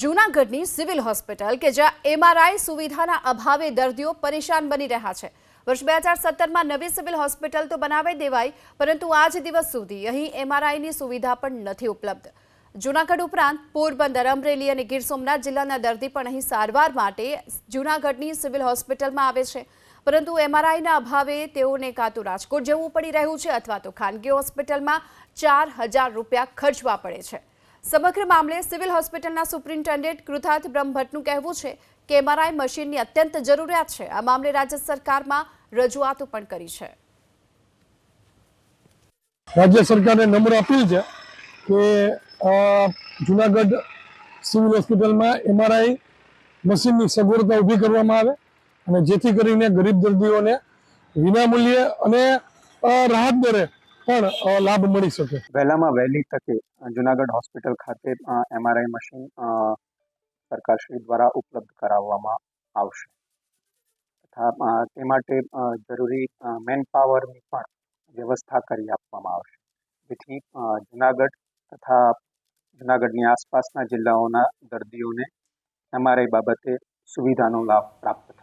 જૂનાગઢની civil hospital કે જ્યાં એમઆરઆઈ સુવિધાના અભાવે દર્દીઓ પરેશાન બની રહ્યા છે. વર્ષ બે હજાર સત્તરમાં નવી સિવિલ હોસ્પિટલ તો બનાવી દેવાઈ, પરંતુ આજ દિવસ સુધી અહીં એમઆરઆઈની સુવિધા પણ નથી ઉપલબ્ધ. જૂનાગઢ ઉપરાંત પોરબંદર, અમરેલી અને ગીર સોમનાથ જિલ્લાના દર્દી પણ અહીં સારવાર માટે જૂનાગઢની સિવિલ હોસ્પિટલમાં આવે છે. પરંતુ એમઆરઆઈના અભાવે તેઓને કાં તો રાજકોટ જવું પડી રહ્યું છે અથવા તો ખાનગી હોસ્પિટલમાં ચાર હજાર રૂપિયા ખર્ચવા પડે છે. સમગ્ર મામલે સિવિલ હોસ્પિટલના સુપ્રિન્ટેન્ડન્ટ કૃતાર્થ બ્રહ્મભટ્ટનું કહેવું છે કે એમઆરઆઈ મશીનની અત્યંત જરૂરિયાત છે. આ મામલે રાજ્ય સરકારમાં રજૂઆતો પણ કરી છે. રાજ્ય સરકારને નમ્ર અપીલ છે કે જુનાગઢ સિવિલ હોસ્પિટલમાં એમઆરઆઈ મશીનની સગવડતા ઊભી કરવામાં આવે અને જેથી કરીને ગરીબ દર્દીઓને વિનામૂલ્યે અને રાહત દરે પણ લાભ મળી શકે. વહેલામાં વહેલી તકે જુનાગઢ હોસ્પિટલ ખાતે એમઆરઆઈ મશીન સરકારશ્રી દ્વારા ઉપલબ્ધ કરાવવામાં આવશે. તથા તે માટે જરૂરી મેન પાવરની પણ વ્યવસ્થા કરી આપવામાં આવશે. જેથી જુનાગઢ તથા જુનાગઢની આસપાસના જિલ્લાઓના દર્દીઓને એમઆરઆઈ બાબતે સુવિધાનો લાભ પ્રાપ્ત